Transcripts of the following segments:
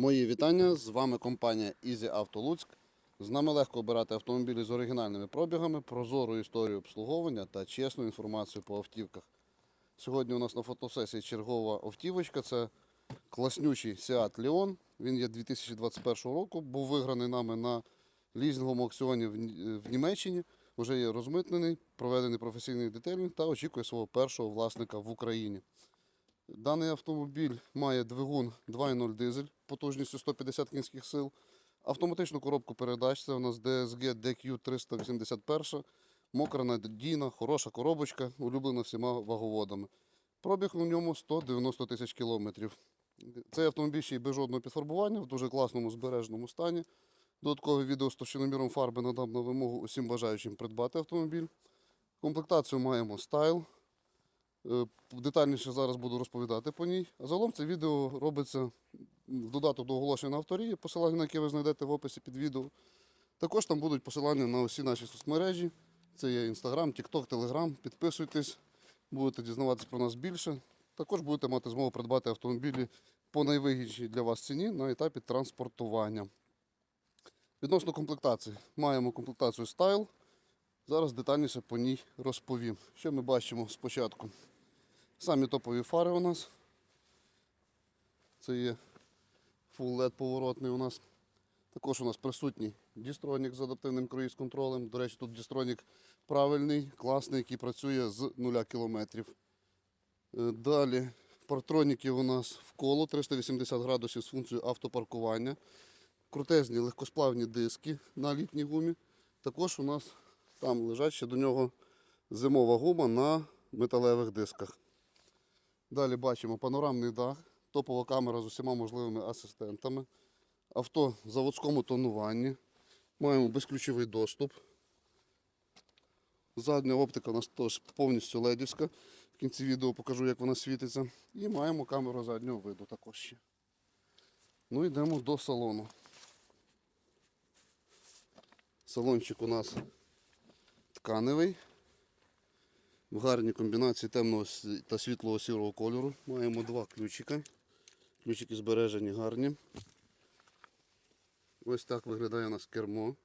Мої вітання. З вами компанія Easy Auto Луцьк. З нами легко обирати автомобілі з оригінальними пробігами, прозору історію обслуговування та чесну інформацію по автівках. Сьогодні у нас на фотосесії чергова автівочка. Це класнючий Seat Leon. Він є 2021 року. Був виграний нами на лізинговому аукціоні в Німеччині. Вже є розмитнений, проведений професійний детелінг та очікує свого першого власника в Україні. Даний автомобіль має двигун 2.0 дизель потужністю 150 кінських сил, автоматичну коробку передач. Це у нас DSG DQ381, мокра надійна, хороша коробочка, улюблена всіма ваговодами. Пробіг у ньому 190 тисяч кілометрів. Цей автомобіль ще й без жодного підфарбування в дуже класному збереженому стані. Додаткове відео з товщиноміром фарби надам на вимогу усім бажаючим придбати автомобіль. Комплектацію маємо стайл. Е, Детальніше зараз буду розповідати по ній. А загалом це відео робиться в додаток до оголошення авторії, посилання на яке ви знайдете в описі під відео. Також там будуть посилання на усі наші соцмережі. Це є Instagram, TikTok, Telegram. Підписуйтесь, будете дізнаватися про нас більше. Також будете мати змогу придбати автомобілі по найвигіднішій для вас ціні на етапі транспортування. Відносно комплектації, маємо комплектацію Style. Зараз детальніше по ній розповім. Що ми бачимо спочатку? Самі топові фари у нас. Це є Full LED поворотний у нас. Також у нас присутній дістронік з адаптивним круїз-контролем. До речі, тут дістронік правильний, класний, який працює з 0 км. Далі партроніки у нас в коло 380 градусів з функцією автопаркування. Крутезні легкосплавні диски на літній гумі. Також у нас там лежать ще до нього зимова гума на металевих дисках. Далі бачимо панорамний дах, топова камера з усіма можливими асистентами. Авто в заводському тонуванні. Маємо безключовий доступ. Задня оптика у нас теж повністю ледівська. В кінці відео покажу, як вона світиться. І маємо камеру заднього виду також ще. Ну йдемо до салону. Салончик у нас тканевий. В гарній комбінації темного та світлого сірого кольору. Маємо два ключика. Ключики збережені гарні. Ось так виглядає у нас кермо.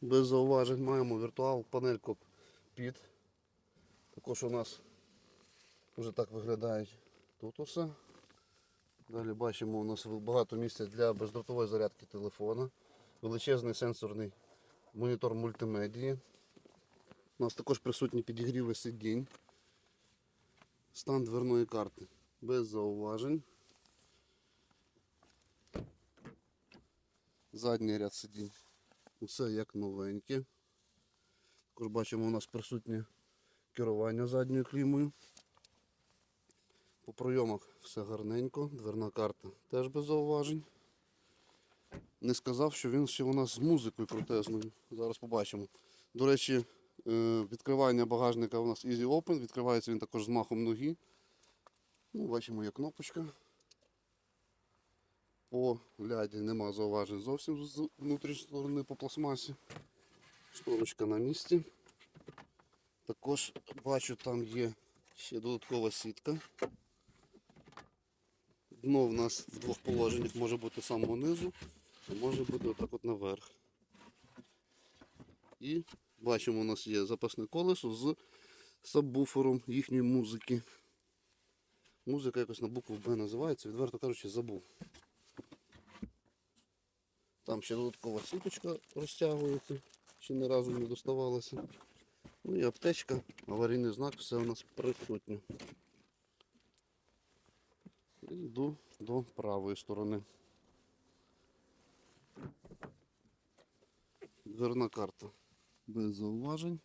Без зауважень маємо віртуал, панель під. Також у нас вже так виглядають тут усе. Далі бачимо, у нас багато місця для бездротової зарядки телефона. Величезний сенсорний монітор мультимедії. У нас також присутні підігріви сидінь. Стан дверної карти без зауважень. Задній ряд сидінь. Усе як новеньке. Також бачимо, у нас присутнє керування задньою клімою. По пройомах все гарненько, дверна карта теж без зауважень. Не сказав, що він ще у нас з музикою крутезною. Зараз побачимо. До речі, відкривання багажника у нас Easy Open, відкривається він також з махом ноги. Ну, бачимо, є кнопочка. По ляді нема зауважень зовсім з внутрішньої сторони по пластмасі. Шторочка на місці. Також бачу, там є ще додаткова сітка. Дно в нас в двох положеннях може бути з самого низу, а може бути отак от наверх. І бачимо, у нас є запасне колесо з сабвуфером їхньої музики. Музика якось на букву Б називається, відверто кажучи, забув. Там ще додаткова сіточка розтягується, ще ні разу не доставалася. Ну і аптечка, аварійний знак, все у нас присутнє. Йду до правої сторони. Дверна карта без зауважень.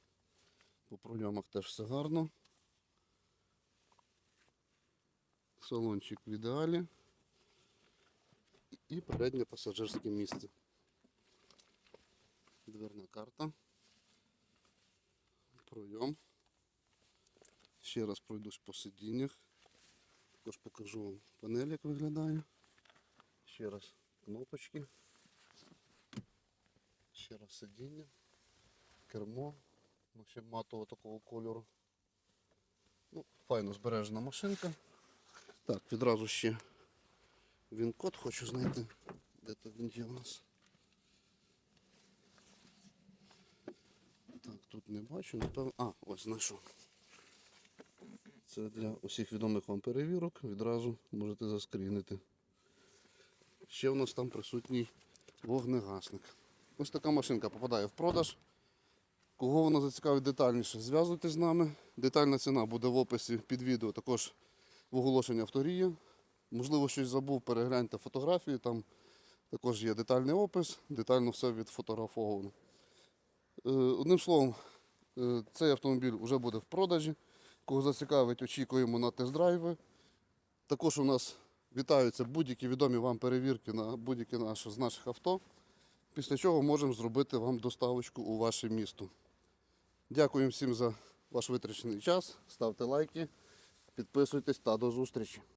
По пройомах теж все гарно. Салончик в ідеалі. І переднє пасажирське місце. Дверна карта. Пройом. Ще раз пройдусь по сидіннях. Також покажу вам панель, як виглядає. Ще раз кнопочки. Ще раз сидіння. Кермо. Ну, матового такого кольору. Ну, файно збережена машинка. Так, відразу ще Він код хочу знайти. Де то він є у нас? Так, тут не бачу, напевно. А, ось знайшов. Це для усіх відомих вам перевірок. Відразу можете заскрінити. Ще в нас там присутній вогнегасник. Ось така машинка попадає в продаж. Кого вона зацікавить детальніше, зв'язуйтесь з нами. Детальна ціна буде в описі під відео, також в оголошенні авторія. Можливо, щось забув, перегляньте фотографії, там також є детальний опис, детально все відфотографовано. Е, Одним словом, е, цей автомобіль вже буде в продажі. Кого зацікавить, очікуємо на тест-драйви. Також у нас вітаються будь-які відомі вам перевірки на будь-які наші з наших авто. Після чого можемо зробити вам доставочку у ваше місто. Дякуємо всім за ваш витрачений час. Ставте лайки, підписуйтесь та до зустрічі.